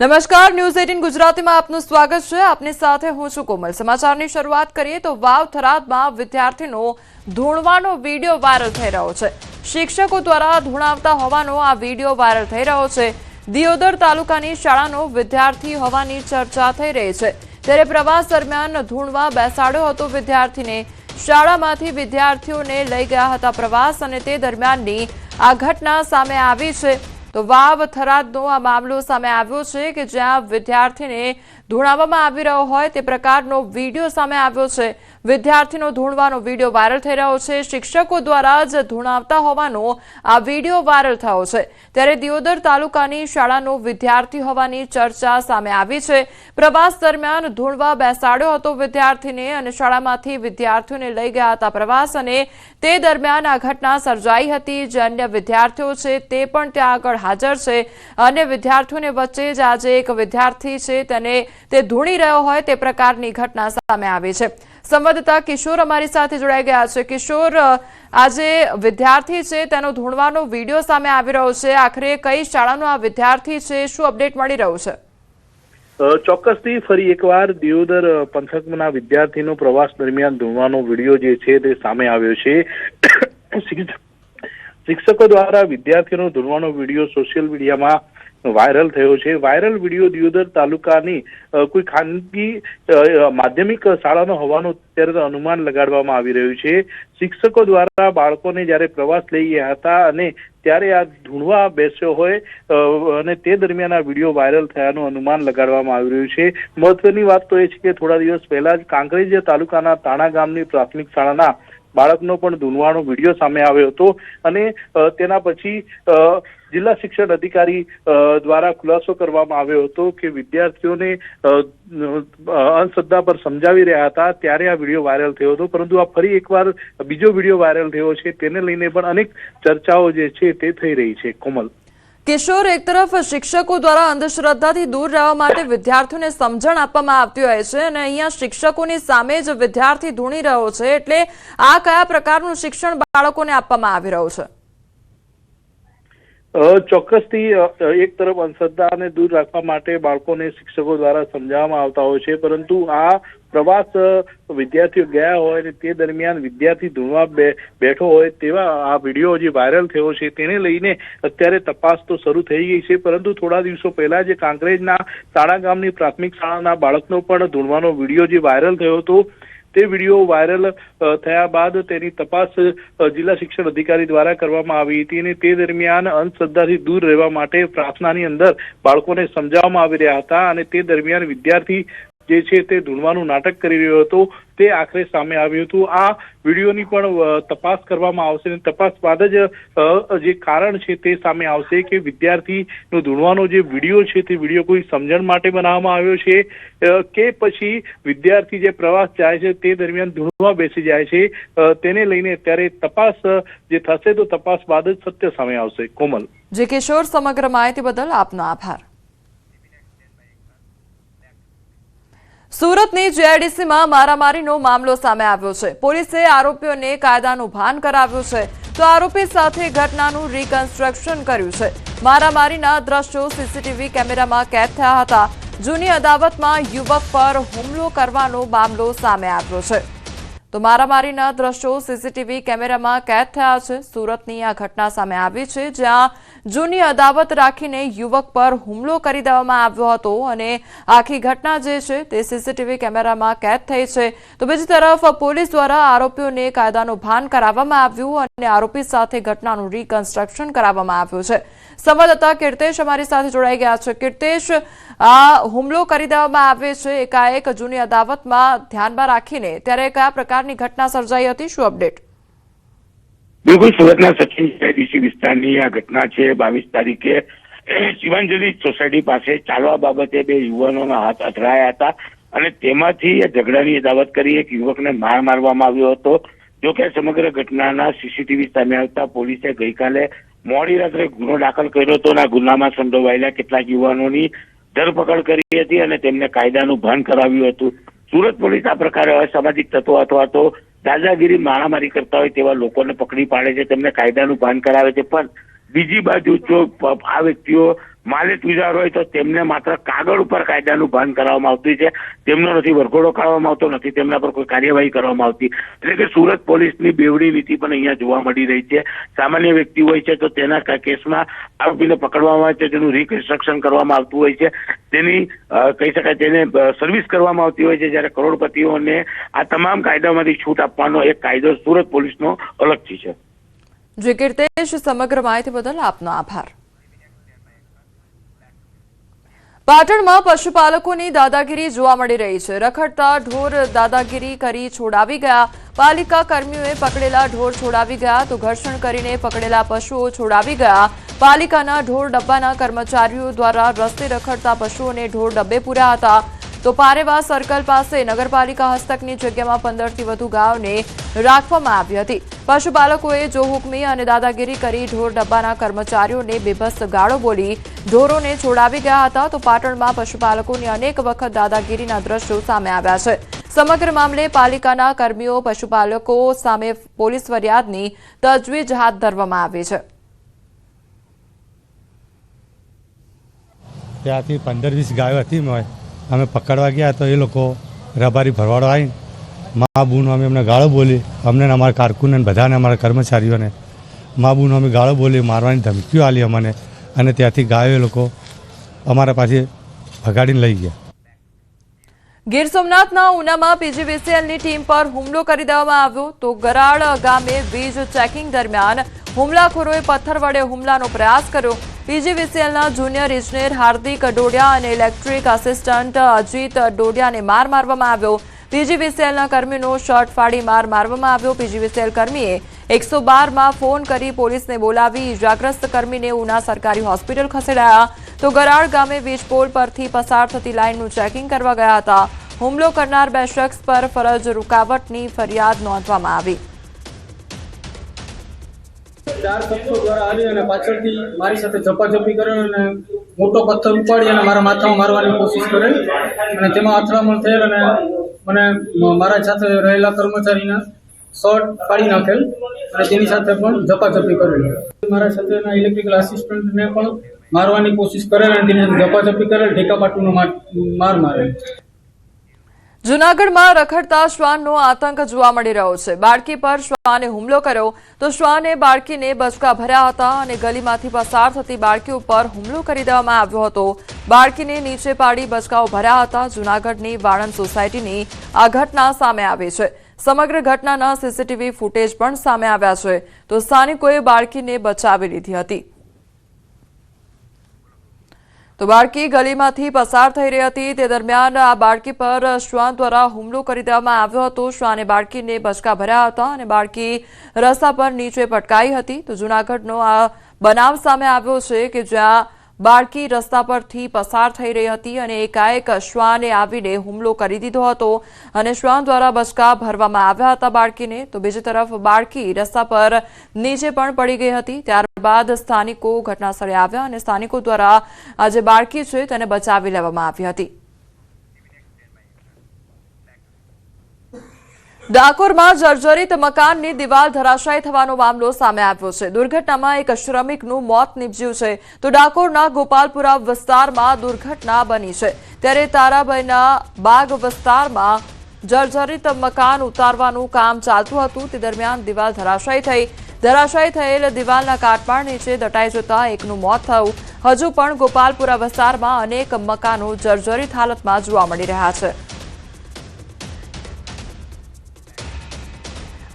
નમસ્કાર, news eighteen ગુજરાતીમાં આપનું સ્વાગત છે. આપની સાથે હું છું કોમલ. સમાચારની શરૂઆત કરીએ તો વાવ થરાદમાં વિદ્યાર્થીનો ધૂણવાનો વીડિયો વાયરલ થઈ રહ્યો છે. શિક્ષકો દ્વારા ધૂણાવતા હોવાનો આ વીડિયો વાયરલ થઈ રહ્યો છે. દિયોદર તાલુકાની શાળાનો વિદ્યાર્થી હોવાની ચર્ચા થઈ રહી છે. ત્યારે પ્રવાસ દરમિયાન ધૂણવા બેસાડ્યો હતો વિદ્યાર્થીને. શાળામાંથી વિદ્યાર્થીઓને લઈ ગયા હતા પ્રવાસ અને તે દરમિયાનની આ ઘટના સામે આવી છે. તો વાવ થરાદનો આ મામલો સામે આવ્યો છે કે જ્યાં વિદ્યાર્થીને ધોળાવવામાં આવી રહ્યો હોય તે પ્રકારનો વીડિયો સામે આવ્યો છે. વિદ્યાર્થીનો ધૂણવાનો વીડિયો વાયરલ થઈ રહ્યો છે. શિક્ષકો દ્વારા જ ધૂણાવતા હોવાનો આ વીડિયો વાયરલ થયો છે. ત્યારે દિયોદર તાલુકાની શાળાનો વિદ્યાર્થી હોવાની ચર્ચા સામે આવી છે. પ્રવાસ દરમિયાન ધૂણવા બેસાડ્યો હતો વિદ્યાર્થીને અને શાળામાંથી વિદ્યાર્થીઓને લઈ ગયા હતા પ્રવાસ અને તે દરમિયાન આ ઘટના સર્જાઈ હતી. જે અન્ય વિદ્યાર્થીઓ છે તે પણ ત્યાં આગળ હાજર છે. અને વિદ્યાર્થીઓને વચ્ચે જ આજે એક વિદ્યાર્થી છે તેને તે ધૂણી રહ્યો હોય તે પ્રકારની ઘટના સામે આવી છે. સંવાદદાતા કિશોર અમારી સાથે જોડાઈ ગયા છે. કિશોર આજે વિદ્યાર્થી છે, તેનો ધૂણવાનો વીડિયો સામે આવી રહ્યો છે. આખરે કઈ શાળાનો આ વિદ્યાર્થી છે, શું અપડેટ મળી રહ્યું છે? ચોક્કસથી ફરી એકવાર દિયોદર પંથકના વિદ્યાર્થીનો પ્રવાસ દરમિયાન ધૂણવાનો વીડિયો જે છે તે સામે આવ્યો છે. શિક્ષકો દ્વારા વિદ્યાર્થીનો ધૂણવાનો વીડિયો સોશિયલ મીડિયામાં વાયરલ થયો છે. વાયરલ વીડિયો દિયોદર તાલુકાની કોઈ ખાનગી માધ્યમિક શાળાનો હોવાનું અત્યારે અનુમાન લગાડવામાં આવી રહ્યું છે. શિક્ષકો દ્વારા બાળકોને જ્યારે પ્રવાસ લઈ ગયા હતા અને ત્યારે આ ધૂણવા બેસ્યો હોય અને તે દરમિયાન આ વીડિયો વાયરલ થયાનું અનુમાન લગાડવામાં આવી રહ્યું છે. મહત્વની વાત તો એ છે કે થોડા દિવસ પહેલા જ કાંકરેજ તાલુકાના તાણા ગામની પ્રાથમિક શાળાના બાળકનો પણ ધૂનવાનો વીડિયો સામે આવ્યો હતો અને તેના પછી જિલ્લા શિક્ષણ અધિકારી દ્વારા ખુલાસો કરવામાં આવ્યો હતો કે વિદ્યાર્થીઓને અંધશ્રદ્ધા પર સમજાવી રહ્યા હતા, ત્યારે આ વીડિયો વાયરલ થયો હતો. પરંતુ આ ફરી એકવાર બીજો વીડિયો વાયરલ થયો છે. તેને લઈને પણ અનેક ચર્ચાઓ જે છે તે થઈ રહી છે. કોમલ. કિશોર એક તરફ શિક્ષકો દ્વારા અંધશ્રદ્ધાથી દૂર રહેવા માટે વિદ્યાર્થીઓને સમજણ આપવામાં આવતી હોય છે અને અહીંયા શિક્ષકોની સામે જ વિદ્યાર્થી ધૂણી રહ્યો છે એટલે આ કયા પ્રકારનું શિક્ષણ બાળકોને આપવામાં આવી રહ્યું છે? ચોક્કસથી એક તરફ અંધશ્રદ્ધાને દૂર રાખવા માટે બાળકોને શિક્ષકો દ્વારા સમજાવવામાં આવતા હોય છે, પરંતુ આ પ્રવાસ વિદ્યાર્થીઓ ગયા હોય અને તે દરમિયાન વિદ્યાર્થી ધૂણવા બેઠો હોય તેવા આ વીડિયો જે વાયરલ થયો છે તેને લઈને અત્યારે તપાસ તો શરૂ થઈ ગઈ છે, પરંતુ થોડા દિવસો પહેલા જે કાંકરેજના તાણા ગામની પ્રાથમિક શાળાના બાળકનો પણ ધૂણવાનો વીડિયો જે વાયરલ થયો હતો, તે વીડિયો વાયરલ થયા બાદ તેની તપાસ જિલ્લા શિક્ષણ અધિકારી દ્વારા કરવામાં આવી હતી અને તે દરમિયાન અંધશ્રદ્ધાથી દૂર રહેવા માટે પ્રાર્થનાની અંદર બાળકોને સમજાવવામાં આવી રહ્યા હતા અને તે દરમિયાન વિદ્યાર્થી જે છે તે ધૂણવાનું નાટક કરી રહ્યો હતો, તે આખરે સામે આવ્યું હતું. આ વિડીયોની પણ તપાસ કરવામાં આવશે અને તપાસ બાદ જ જે કારણ છે તે સામે આવશે કે વિદ્યાર્થીનો ધૂણવાનો જે વીડિયો છે તે વીડિયો કોઈ સમજણ માટે બનાવવામાં આવ્યો છે કે પછી વિદ્યાર્થી જે પ્રવાસ જાય છે તે દરમિયાન ધૂણવા બેસી જાય છે તેને લઈને અત્યારે તપાસ જે થશે તો તપાસ બાદ જ સત્ય સામે આવશે. કોમલ. જે કિશોર, સમગ્ર માહિતી બદલ આપનો આભાર. સુરતની જીઆઈડીસીમાં મારામારીનો મામલો સામે આવ્યો છે. પોલીસે આરોપીઓને કાયદાનું ભાન કરાવ્યું છે. તો આરોપી સાથે ઘટનાનું રિકન્સ્ટ્રક્શન કર્યું છે. મારામારીના દ્રશ્યો સીસીટીવી કેમેરામાં કેદ થયા હતા. જૂની અદાવતમાં યુવક પર હુમલો કરવાનો મામલો સામે આવ્યો છે. તો મારામારીના દ્રશ્યો સીસીટીવી કેમેરામાં કેદ થયા છે. સુરતની આ ઘટના સામે આવી છે, જ્યાં જૂની અદાવત રાખીને યુવક પર હુમલો કરી દેવામાં આવ્યો હતો અને આખી ઘટના જે છે તે સીસીટીવી કેમેરામાં કેદ થઈ છે. તો બીજી તરફ પોલીસ દ્વારા આરોપીઓને કાયદાનું ભાન કરાવવામાં આવ્યું અને આરોપી સાથે ઘટનાનું રિકન્સ્ટ્રક્શન કરાવવામાં આવ્યું છે. સંવાદદાતા કીર્તેશ અમારી સાથે જોડાઈ ગયા છે. કીર્તેશ આ હુમલો કરી દેવામાં આવ્યો છે. એકાએક જૂની અદાવતમાં ધ્યાનમાં રાખીને ત્યારે કયા પ્રકારની ઘટના સર્જાઈ હતી? શું અપડેટ? બિલકુલ, સુરતના સચિન ડીસી વિસ્તારની આ ઘટના છે. બાવીસ તારીખે શિવાંજલિ સોસાયટી પાસે ચાલવા બાબતે બે યુવાનોના હાથ અથડાયા હતા અને તેમાંથી ઝઘડાની દાવત કરી એક યુવકને માર મારવામાં આવ્યો હતો. જો કે સમગ્ર ઘટનાના સીસીટીવી સામે આવતા પોલીસે ગઈકાલે મોડી રાત્રે ગુનો દાખલ કર્યો હતો અને ગુનામાં સંડોવાયેલા કેટલાક યુવાનોની ધરપકડ કરી હતી અને તેમને કાયદાનું ભાન કરાવ્યું હતું. સુરત પોલીસ આ પ્રકારે અસામાજિક તત્વો અથવા તો દાદાગીરી મારામારી કરતા હોય તેવા લોકોને પકડી પાડે છે, તેમને કાયદાનું ભાન કરાવે છે. પણ બીજી બાજુ જો આ વ્યક્તિઓ માલિક તુજાર હોય તો તેમને માત્ર કાગળ ઉપર કાયદાનું ભાન કરવામાં આવતું છે. તેમનો નથી, વરઘોડો કાઢવામાં આવતો નથી, તેમના પર કોઈ કાર્યવાહી કરવામાં આવતી. એટલે કે સુરત પોલીસની બેવડી નીતિ પણ અહીંયા જોવા મળી રહી છે. સામાન્ય વ્યક્તિ હોય છે તો તેના કેસમાં આરોપીને પકડવામાં આવે છે, તેનું રિકન્સ્ટ્રક્શન કરવામાં આવતું હોય છે. તેની કહી શકાય તેને સર્વિસ કરવામાં આવતી હોય છે. જ્યારે કરોડપતિઓને આ તમામ કાયદામાંથી છૂટ આપવાનો એક કાયદો સુરત પોલીસનો અલગથી છે. જે કીર્તેશ સમગ્ર માહિતી બદલ આપનો આભાર. પાટણમાં પશુપાલકોની દાદાગીરી જોવા મળી રહી છે. રખડતા ઢોર દાદાગીરી કરી છોડાવી ગયા. પાલિકા કર્મીઓએ પકડેલા ઢોર છોડાવી ગયા તો ઘર્ષણ કરીને પકડેલા પશુઓ છોડાવી ગયા. પાલિકાના ઢોર ડબ્બાના કર્મચારીઓ દ્વારા રસ્તે રખડતા પશુઓને ઢોર ડબ્બે પૂર્યા હતા. તો પારેવા સર્કલ પાસે નગરપાલિકા હસ્તકની જગ્યામાં પંદરથી વધુ ગાયોને રાખવામાં આવી હતી. પશુપાલકોએ જો હુકમી અને દાદાગીરી કરી ઢોર ડબ્બાના કર્મચારીઓને બેભસ્ત ગાળો બોલી ઢોરોને છોડાવી ગયા હતા. તો પાટણમાં પશુપાલકોની અનેક વખત દાદાગીરીના દ્રશ્યો સામે આવ્યા છે. સમગ્ર મામલે પાલિકાના કર્મીઓ, પશુપાલકો સામે પોલીસ ફરિયાદની તજવીજ હાથ ધરવામાં આવી છે. ત્યાંથી પંદર વીસ ગાયો હતી અમે પકડવા ગયા તો એ લોકો રબારી ભરવાડો આવી મા બૂન અમે એમને ગાળો બોલી. અમને અમારા કારકુનને બધાને અમારા કર્મચારીઓને મા બૂન અમે ગાળો બોલી મારવાની ધમકીઓ આલી અમને અને ત્યાંથી ગાયો એ લોકો અમારા પાસે ભગાડીને લઈ ગયા. ગીર સોમનાથના ઉનામાં પીજીવીસીએલની ટીમ પર હુમલો કરી દેવામાં આવ્યો તો ગરાળ ગામે વીજ ચેકિંગ દરમિયાન હુમલાખોરોએ પથ્થર વડે હુમલાનો પ્રયાસ કર્યો. પીજીવીસીએલના જુનિયર ઇજનેર હાર્દિક ડોડિયા અને ઇલેક્ટ્રિક આસિસ્ટન્ટ અજીત ડોડિયાને માર મારવામાં આવ્યો. પીજીવીસીએલના કર્મીનો શર્ટ ફાડી માર મારવામાં આવ્યો. પીજીવીસીએલ કર્મીએ એકસો બારમાં ફોન કરી પોલીસને બોલાવી ઇજાગ્રસ્ત કર્મીને ઉના સરકારી હોસ્પિટલ ખસેડાયા. તો ગરાળ ગામે વીજપોલ પરથી પસાર થતી લાઇનનું ચેકિંગ કરવા ગયા હતા. હુમલો કરનાર બે શખ્સ પર ફરજ રૂકાવટની ફરિયાદ નોંધવામાં આવી. ચાર શખ્સો દ્વારા આવી અને પાછળથી મારી સાથે ઝપાઝપી કરે અને મોટો પથ્થર ઉપાડી અને મારા માથામાં મારવાની કોશિશ કરે. અને તેમાં અથડામણ થયેલ અને મને મારા સાથે રહેલા કર્મચારીના શર્ટ કાઢી નાખેલ અને તેની સાથે પણ ઝપાઝપી કરેલ. મારા સાથેના ઇલેક્ટ્રિકલ આસિસ્ટન્ટને પણ મારવાની કોશિશ કરેલ અને તેની ઝપાઝપી કરેલ. ઢેકા પાટુનો માર મારેલ. જૂનાગઢમાં રખડતા શ્વાનનો આતંક જોવા મળી રહ્યો છે. બાળકી પર શ્વાને હુમલો કર્યો તો શ્વાને બાળકીને બચકા ભર્યા હતા અને ગલીમાંથી પસાર થતી બાળકી ઉપર હુમલો કરી દેવામાં આવ્યો હતો. બાળકીને નીચે પાડી બચકાઓ ભર્યા હતા. જૂનાગઢની વાળંદ સોસાયટીની આ ઘટના સામે આવી છે. સમગ્ર ઘટનાના સીસીટીવી ફૂટેજ પણ સામે આવ્યા છે. તો સ્થાનિકોએ બાળકીને બચાવી લીધી હતી. તો બાળકી ગલીમાંથી પસાર થઈ રહી હતી. તે દરમિયાન આ બાળકી પર શ્વાન દ્વારા હુમલો કરી દેવામાં આવ્યો હતો. શ્વાને બાળકીને બચકા ભર્યા હતા અને બાળકી રસ્તા પર નીચે પટકાઈ હતી. તો જૂનાગઢનો આ બનાવ સામે આવ્યો છે કે જ્યાં બાળકી રસ્તા પરથી પસાર થઈ રહી હતી અને એકાએક શ્વાને આવીને હુમલો કરી દીધો હતો અને શ્વાન દ્વારા બચકા ભરવામાં આવ્યા હતા બાળકીને. તો બીજી તરફ બાળકી રસ્તા પર નીચે પણ પડી ગઈ હતી. ત્યારબાદ સ્થાનિકો ઘટનાસ્થળે આવ્યા અને સ્થાનિકો દ્વારા આ બાળકી છે તેને બચાવી લેવામાં આવી હતી. ડાકોરમાં જર્જરિત મકાનની દિવાલ ધરાશાયી થવાનો મામલો સામે આવ્યો છે. દુર્ઘટનામાં એક શ્રમિકનું મોત નીપજ્યું છે. તો ડાકોરના ગોપાલપુરા વિસ્તારમાં દુર્ઘટના બની છે. ત્યારે તારાબાઈના બાગ વિસ્તારમાં જર્જરિત મકાન ઉતારવાનું કામ ચાલતું હતું. તે દરમિયાન દિવાલ ધરાશાયી થઈ ધરાશાયી થયેલ દિવાલના કાટમાળ નીચે દટાઈ જતા એકનું મોત થયું. હજુ પણ ગોપાલપુરા વિસ્તારમાં અનેક મકાનો જર્જરિત હાલતમાં જોવા મળી રહ્યા છે.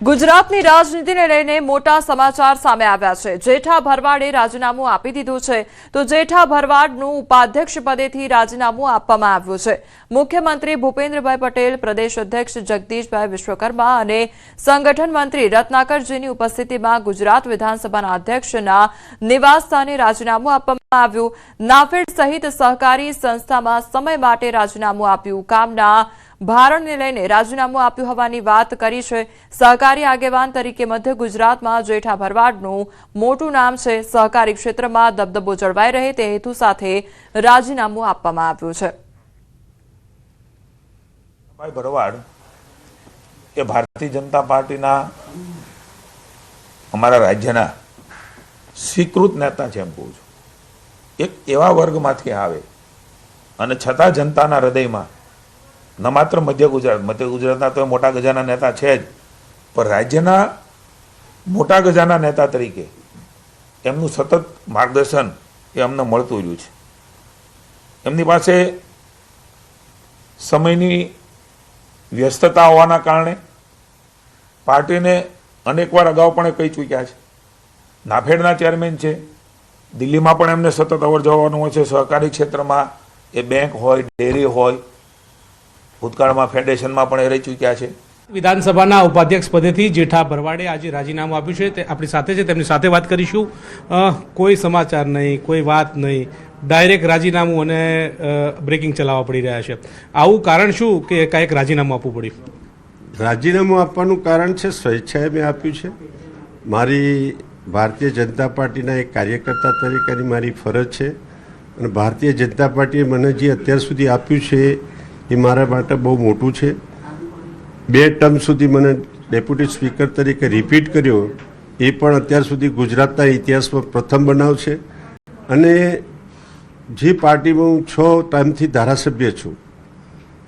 ગુજરાતની રાજનીતિને લઈને મોટા સમાચાર સામે આવ્યા છે. જેઠા ભરવાડે રાજીનામું આપી દીધું છે. તો જેઠા ભરવાડનું ઉપાધ્યક્ષ પદેથી રાજીનામું આપવામાં આવ્યું છે. મુખ્યમંત્રી ભૂપેન્દ્રભાઈ પટેલ, પ્રદેશ અધ્યક્ષ જગદીશભાઈ વિશ્વકર્મા અને સંગઠન મંત્રી રત્નાકરજીની ઉપસ્થિતિમાં ગુજરાત વિધાનસભાના અધ્યક્ષના નિવાસસ્થાને રાજીનામું આપવામાં આવ્યું. નાફેડ સહિત સહકારી સંસ્થામાં સમય માટે રાજીનામું આપ્યું. કામના ભારણને લઈને રાજીનામું આપ્યું હોવાની વાત કરી છે સહકારી આગેવાન તરીકે મધ્ય ગુજરાતમાં જેઠા ભરવાડનું મોટું નામ છે. સહકારી ક્ષેત્રમાં દબદબો જળવાઈ રહે તે હેતુ સાથે રાજીનામું આપવામાં આવ્યું છે. ભરવાડ, એ ભારતીય જનતા પાર્ટીના અમારા રાજ્યના સ્વીકૃત નેતા છે એમ કહું છું. એક એવા વર્ગમાંથી આવે અને છતાં જનતાના હૃદયમાં ન માત્ર મધ્ય ગુજરાત, મધ્ય ગુજરાતના તો મોટા ગજાના નેતા છે જ, પણ રાજ્યના મોટા ગજાના નેતા તરીકે એમનું સતત માર્ગદર્શન એ અમને મળતું રહ્યું છે. એમની પાસે સમયની વ્યસ્તતા હોવાના કારણે પાર્ટીને અનેકવાર અગાઉ પણ કહી ચૂક્યા છે. નાફેડના ચેરમેન છે, દિલ્હીમાં પણ એમને સતત અવર જવાનું હોય છે, સહકારી ક્ષેત્રમાં એ બેંક હોય, ડેરી હોય ભૂતકાળમાં ફેડરેશનમાં પણ એ રહી ચૂક્યા છે. વિધાનસભાના ઉપાધ્યક્ષ પદેથી જેઠા ભરવાડે આજે રાજીનામું આપ્યું છે. તે આપણી સાથે છે. તેમની સાથે વાત કરીશું. કોઈ સમાચાર નહીં કોઈ વાત નહીં. ડાયરેક્ટ રાજીનામું અને બ્રેકિંગ ચલાવવા પડી રહ્યા છે. આવું કારણ શું કે કાંઈક રાજીનામું આપવું પડ્યું? રાજીનામું આપવાનું કારણ છે સ્વેચ્છાએ મેં આપ્યું છે. મારી ભારતીય જનતા પાર્ટીના એક કાર્યકર્તા તરીકેની મારી ફરજ છે. અને ભારતીય જનતા પાર્ટીએ મને જે અત્યાર સુધી આપ્યું છે એ મારા માટે બહુ મોટું છે. બે ટર્મ સુધી મને ડેપ્યુટી સ્પીકર તરીકે રિપીટ કર્યો, એ પણ અત્યાર સુધી ગુજરાતના ઇતિહાસમાં પ્રથમ બનાવ છે. અને જે પાર્ટીમાં હું છ ટાઈમથી ધારાસભ્ય છું.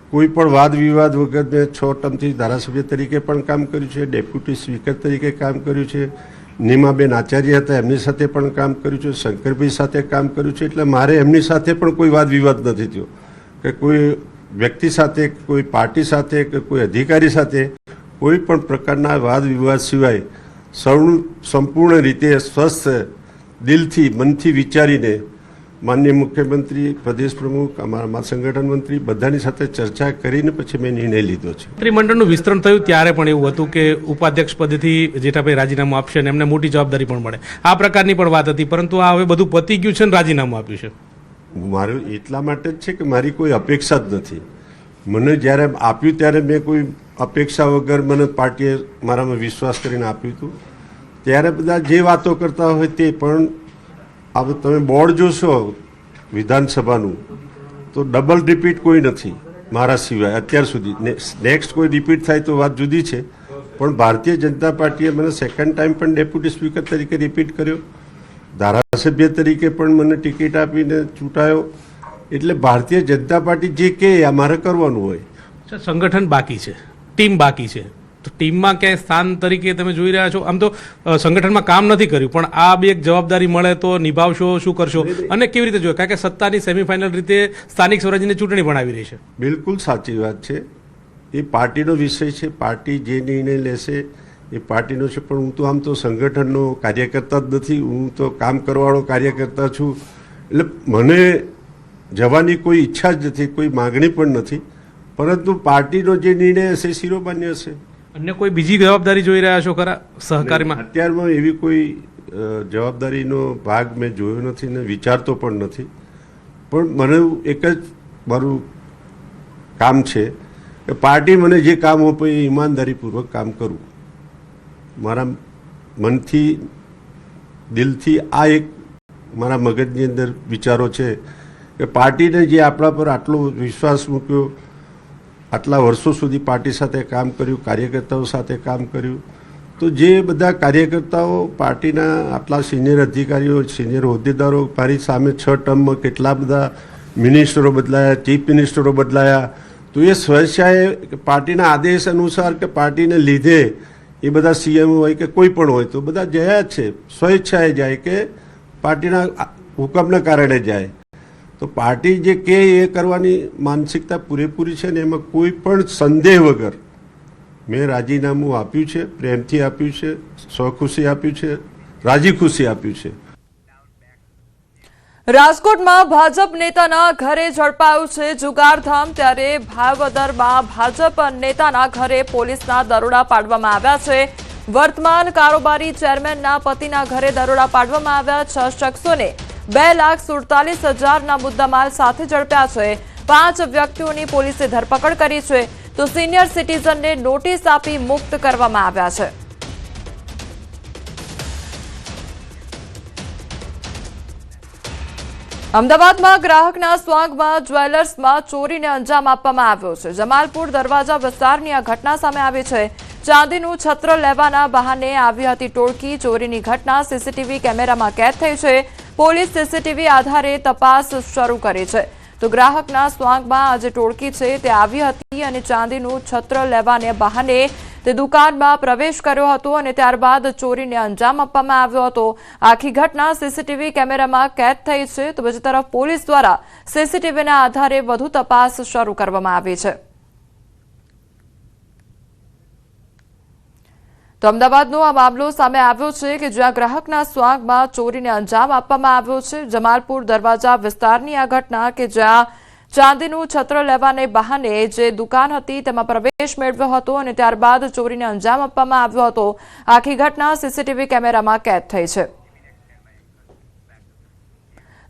કોઈ પણ વાદ વિવાદ વગર મેં છ ટર્મથી ધારાસભ્ય તરીકે પણ કામ કર્યું છે, ડેપ્યુટી સ્પીકર તરીકે કામ કર્યું છે, નીમાબેન આચાર્ય હતા, એમની સાથે પણ કામ કર્યું છે, શંકરભાઈ સાથે કામ કર્યું છે, એટલે મારે એમની સાથે પણ કોઈ વાદ વિવાદ નથી થયો. કે કોઈ વ્યક્તિ સાથે, કોઈ પાર્ટી સાથે કે કોઈ અધિકારી સાથે કોઈ પણ પ્રકારના વાદ વિવાદ સિવાય સૌ સંપૂર્ણ રીતે સ્વસ્થ દિલથી, મનથી વિચારીને માનનીય મુખ્યમંત્રી, પ્રદેશ પ્રમુખ, અમારા સંગઠન મંત્રી બધાની સાથે ચર્ચા કરીને પછી મેં નિર્ણય લીધો છે. મંત્રીમંડળનું વિસ્તરણ થયું ત્યારે પણ એવું હતું કે ઉપાધ્યક્ષ પદેથી જેઠાભાઈ રાજીનામું આપશે અને એમને મોટી જવાબદારી પણ મળે. આ પ્રકારની પણ વાત હતી, પરંતુ આ હવે બધું પતી ગયું છે અને રાજીનામું આપ્યું છે. મારું એટલા માટે જ છે કે મારી કોઈ અપેક્ષા જ નથી. મને જ્યારે આપ્યું ત્યારે મેં કોઈ અપેક્ષા વગર મને પાર્ટીએ મારામાં વિશ્વાસ કરીને આપ્યું હતું. ત્યારે બધા જે વાતો કરતા હોય તે, પણ આ તમે બોર્ડ જોશો વિધાનસભાનું, તો ડબલ રિપીટ કોઈ નથી મારા સિવાય અત્યાર સુધી. નેક્સ્ટ કોઈ રિપીટ થાય તો વાત જુદી છે. પણ ભારતીય જનતા પાર્ટીએ મને સેકન્ડ ટાઈમ પણ ડેપ્યુટી સ્પીકર તરીકે રિપીટ કર્યો. ધારાસભ્ય તરીકે પણ મને ટિકિટ આપીને ચૂંટાયો. એટલે ભારતીય જનતા પાર્ટી જે કહે અમારે મારે કરવાનું હોય. સંગઠન બાકી છે. ટીમ બાકી છે. તો ટીમમાં ક્યાંય સ્થાન તરીકે તમે જોઈ રહ્યા છો? આમ તો સંગઠનમાં કામ નથી કર્યું પણ આ બી એક જવાબદારી મળે તો નિભાવશો શું કરશો? અને કેવી રીતે જોયે કારણ કે સત્તાની સેમિફાઇનલ રીતે સ્થાનિક સ્વરાજ્યની ચૂંટણી પણ આવી રહી છે. બિલકુલ સાચી વાત છે. એ પાર્ટીનો વિષય છે. પાર્ટી જે નિર્ણય લેશે એ પાર્ટીનો છે પણ હું તો આમ તો સંગઠનનો કાર્યકર્તા જ નથી હું તો કામ કરવાવાળો કાર્યકર્તા છું. એટલે મને જવાની કોઈ ઈચ્છા જ નથી કોઈ માગણી પણ નથી પરંતુ પાર્ટીનો જે નિર્ણય હશે એ શિરોમાન્ય હશે. અન્ય કોઈ બીજી જવાબદારી જોઈ રહ્યા છો ખરા સહકારીમાં? અત્યારમાં એવી કોઈ જવાબદારીનો ભાગ મેં જોયો નથી ને વિચારતો પણ નથી. પણ મને એક જ મારું કામ છે કે પાર્ટી મને જે કામ આપે એ ઈમાનદારીપૂર્વક કામ કરું મારા મનથી, દિલથી આ એક મારા મગજની અંદર વિચારો છે કે પાર્ટીને જે આપણા પર આટલો વિશ્વાસ મૂક્યો, આટલા વર્ષો સુધી પાર્ટી સાથે કામ કર્યું, કાર્યકર્તાઓ સાથે કામ કર્યું, તો જે બધા કાર્યકર્તાઓ પાર્ટીના આટલા સિનિયર અધિકારીઓ, સિનિયર હોદ્દેદારો મારી સામે છ ટર્મમાં કેટલા બધા મિનિસ્ટરો બદલાયા, ચીફ મિનિસ્ટરો બદલાયા, તો એ સ્વેચ્છાએ પાર્ટીના આદેશ અનુસાર કે પાર્ટીને લીધે એ બધા સીએમ હોય કે કોઈ પણ હોય તો બધા જયા છે. સ્વેચ્છાએ જાય કે પાર્ટીના હુકમના કારણે જાય. તો પાર્ટી જે કહે એ કરવાની માનસિકતા પૂરેપૂરી છે ને એમાં કોઈ પણ સંદેહ વગર મેં રાજીનામું આપ્યું છે, પ્રેમથી આપ્યું છે, સ્વખુશી આપ્યું છે, રાજી ખુશી આપ્યું છે. રાજકોટમાં ભાજપ નેતાના ઘરે ઝડપાયું છે જુગારધામ ત્યારે ભાવદરમાં ભાજપ નેતાના ઘરે પોલીસના દરોડા પાડવામાં આવ્યા છે. વર્તમાન કારોબારી ચેરમેનના પતિના ઘરે દરોડા પાડવામાં આવ્યા. છ શખ્સોને બે લાખ સુડતાલીસ હજારના મુદ્દામાલ સાથે ઝડપ્યા છે. પાંચ વ્યક્તિઓની પોલીસે ધરપકડ કરી છે. તો સિનિયર સિટીઝનને નોટિસ આપી મુક્ત કરવામાં આવ્યા છે. અમદાવાદમાં ગ્રાહકના સ્વાંગમાં જ્વેલર્સમાં ચોરીને અંજામ આપવામાં આવ્યો છે. જમાલપુર દરવાજા વિસ્તારની આ ઘટના સામે આવી છે. ચાંદીનું છત્ર લેવાના બહાને આવી હતી ટોળકી. ચોરીની ઘટના સીસીટીવી કેમેરામાં કેદ થઈ છે. પોલીસ સીસીટીવી આધારે તપાસ શરૂ કરી છે. તો ગ્રાહકના સ્વાંગમાં આજે ટોળકી છે, તે આવી હતી અને ચાંદીનું છત્ર લેવાને બહાને તે દુકાનમાં પ્રવેશ કર્યો હતો અને ત્યારબાદ ચોરીને અંજામ આપવામાં આવ્યો હતો. આખી ઘટના સીસીટીવી કેમેરામાં કેદ થઈ છે. તો બીજી તરફ પોલીસ દ્વારા સીસીટીવીના આધારે વધુ તપાસ શરૂ કરવામાં આવી છે. તો અમદાવાદનો આ મામલો સામે આવ્યો છે કે જ્યાં ગ્રાહકના સ્વાગમાં ચોરીને અંજામ આપવામાં આવ્યો છે. જમાલપુર દરવાજા વિસ્તારની આ ઘટના કે જ્યાં ચાંદીનું છત્ર લેવાને બહાને જે દુકાન હતી તેમાં પ્રવેશ મેળવ્યો હતો અને ત્યારબાદ ચોરીને અંજામ આપવામાં આવ્યો હતો. આખી ઘટના સીસીટીવી કેમેરામાં કેદ થઈ છે.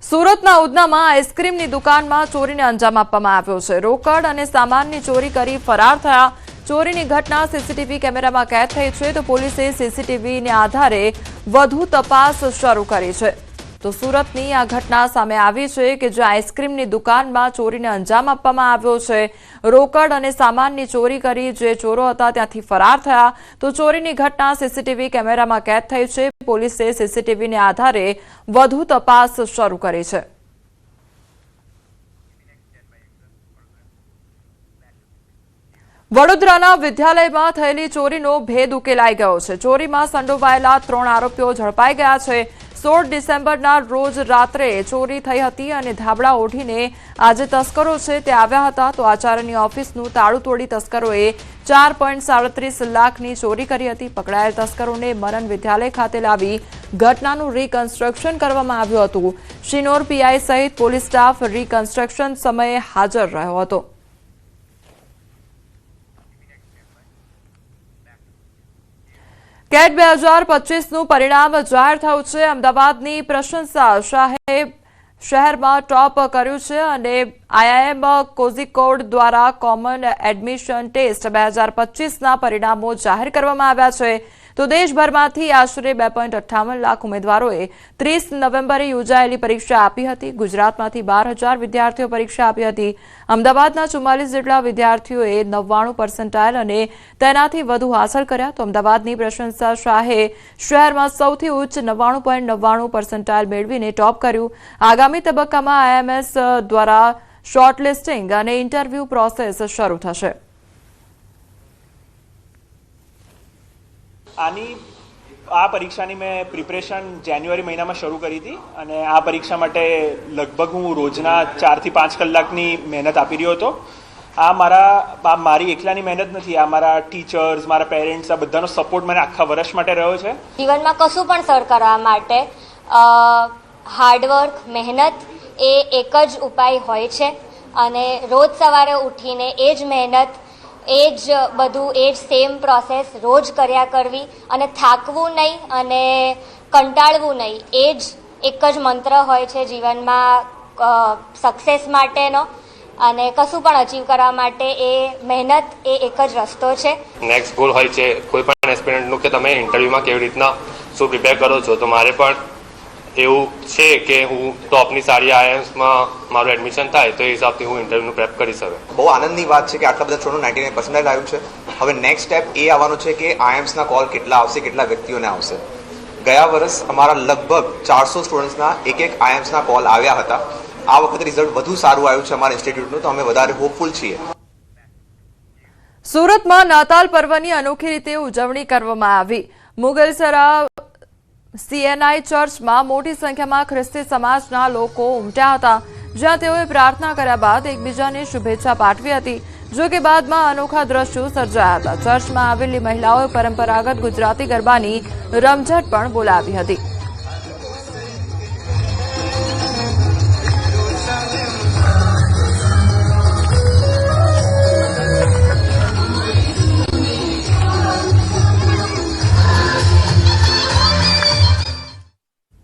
સુરતના ઉધનામાં આઈસ્ક્રીમની દુકાનમાં ચોરીને અંજામ આપવામાં આવ્યો છે. રોકડ અને સામાનની ચોરી કરી ફરાર થયા ચોરીની ઘટના સીસીટીવી કેમેરામાં કેદ થઈ છે તો પોલીસે સીસીટીવીને આધારે વધુ તપાસ શરૂ કરી છે. તો સુરતની આ ઘટના સામે આવી છે કે જે આઈસ્ક્રીમની દુકાનમાં ચોરીને અંજામ આપવામાં આવ્યો છે. રોકડ અને સામાનની ચોરી કરી જે ચોરો હતા ત્યાંથી ફરાર થયા. તો ચોરીની ઘટના સીસીટીવી કેમેરામાં કેદ થઈ છે. પોલીસે સીસીટીવીને આધારે વધુ તપાસ શરૂ કરી છે. વડોદરાના વિદ્યાલયમાં થયેલી ચોરીનો ભેદ ઉકેલાઈ ગયો છે. ચોરીમાં સંડોવાયેલા ત્રણ આરોપીઓ ઝડપાઈ ગયા છે. સોળ ડિસેમ્બરના રોજ રાત્રે ચોરી થઈ હતી અને ધાબળા ઓઢીને આજે તસ્કરો છે તે આવ્યા હતા. તો આચાર્યની ઓફિસનું તાળું તોડી તસ્કરોએ ચાર પોઈન્ટ સાડત્રીસ લાખની ચોરી કરી હતી. પકડાયેલ તસ્કરોને મરન વિદ્યાલય ખાતે લાવી ઘટનાનું રીકન્સ્ટ્રક્શન કરવામાં આવ્યું હતું. શિનોર પીઆઈ સહિત પોલીસ સ્ટાફ રીકન્સ્ટ્રક્શન સમયે હાજર રહ્યો હતો. કેટ બે હજાર પચીસનું પરિણામ જાહેર થયું છે. અમદાવાદની પ્રશંસા શાહે શહેરમાં ટોપ કર્યું છે અને આઈઆઈએમ કોઝિકોડ દ્વારા કોમન એડમિશન ટેસ્ટ બે હજાર પચીસના પરિણામો જાહેર કરવામાં આવ્યા છે. તો દેશભરમાંથી આશરે બે પોઈન્ટ અઠ્ઠાવન લાખ ઉમેદવારોએ ત્રીસ નવેમ્બરે યોજાયેલી પરીક્ષા આપી હતી. ગુજરાતમાંથી બાર હજાર વિદ્યાર્થીઓ પરીક્ષા આપી હતી. અમદાવાદના ચુમ્માલીસ જેટલા વિદ્યાર્થીઓએ નવ્વાણું પર્સન્ટાઇલ અને તેનાથી વધુ હાંસલ કર્યા. તો અમદાવાદની પ્રશંસા શાહે શહેરમાં સૌથી ઉચ્ચ નવ્વાણું પોઈન્ટ નવ્વાણું પર્સન્ટાઇલ મેળવીને ટોપ કર્યું. આગામી તબક્કામાં આઈએમએસ દ્વારા શોર્ટલિસ્ટિંગ અને ઇન્ટરવ્યૂ પ્રોસેસ શરૂ થશે. આની આ પરીક્ષાની મેં પ્રિપરેશન જાન્યુઆરી મહિનામાં શરૂ કરી હતી અને આ પરીક્ષા માટે લગભગ હું રોજના ચારથી પાંચ કલાકની મહેનત આપી રહ્યો હતો. આ મારા, આ મારી એકલાની મહેનત નથી, આ મારા ટીચર્સ મારા પેરેન્ટ્સ આ બધાનો સપોર્ટ મને આખા વર્ષ માટે રહ્યો છે. જીવનમાં કશું પણ સર કરવા માટે હાર્ડવર્ક મહેનત એ એક જ ઉપાય હોય છે અને રોજ સવારે ઉઠીને એ જ મહેનત એ જ બધું એ જ સેમ પ્રોસેસ રોજ કર્યા કરવી અને થાકવું નહીં અને કંટાળવું નહીં. એ જ એક જ મંત્ર હોય છે જીવનમાં સક્સેસ માટેનો અને કશું પણ અચીવ કરવા માટે એ મહેનત એ એક જ રસ્તો છે. નેક્સ્ટ ગોલ હોય છે કોઈ પણ એસ્પિરન્ટનું કે તમે ઇન્ટરવ્યૂમાં કેવી રીતના શું પ્રિપેર કરો છો. તો મારે પણ એવું છે કે હું ટોપની સારી આઈએમ્સમાં મારું એડમિશન થાય તો એ હિસાબથી હું ઇન્ટરવ્યુનું પ્રેપ કરી શકું. બહુ આનંદની વાત છે કે આટલા બધા સ્ટુડન્ટ નાઇન્ટી નાઇન પર્સન્ટેજ આવ્યું છે. હવે નેક્સ્ટ સ્ટેપ એ આવવાનું છે કે આઈએમ્સના કોલ કેટલા આવશે કેટલા વ્યક્તિઓને આવશે. ગયા વર્ષ અમારા લગભગ ચારસો સ્ટુડન્ટ્સના એક એક આઈએમ્સના કોલ આવ્યા હતા. આ વખતે રિઝલ્ટ વધુ સારું આવ્યું છે અમારા ઇન્સ્ટિટ્યૂટનું તો અમે વધારે હોપફુલ છીએ. સુરતમાં નાતાલ પર્વની અનોખી રીતે ઉજવણી કરવામાં આવી. મુગલસરા સીએનઆઈ ચર્ચમાં મોટી સંખ્યામાં ખ્રિસ્તી સમાજના લોકો ઉમટ્યા હતા, જ્યાં તેઓએ પ્રાર્થના કર્યા બાદ એકબીજાને શુભેચ્છા પાઠવી હતી, જો કે બાદમાં અનોખા દ્રશ્યો સર્જાયા હતા. ચર્ચમાં આવેલી મહિલાઓએ પરંપરાગત ગુજરાતી ગરબાની રમઝટ પણ બોલાવી હતી.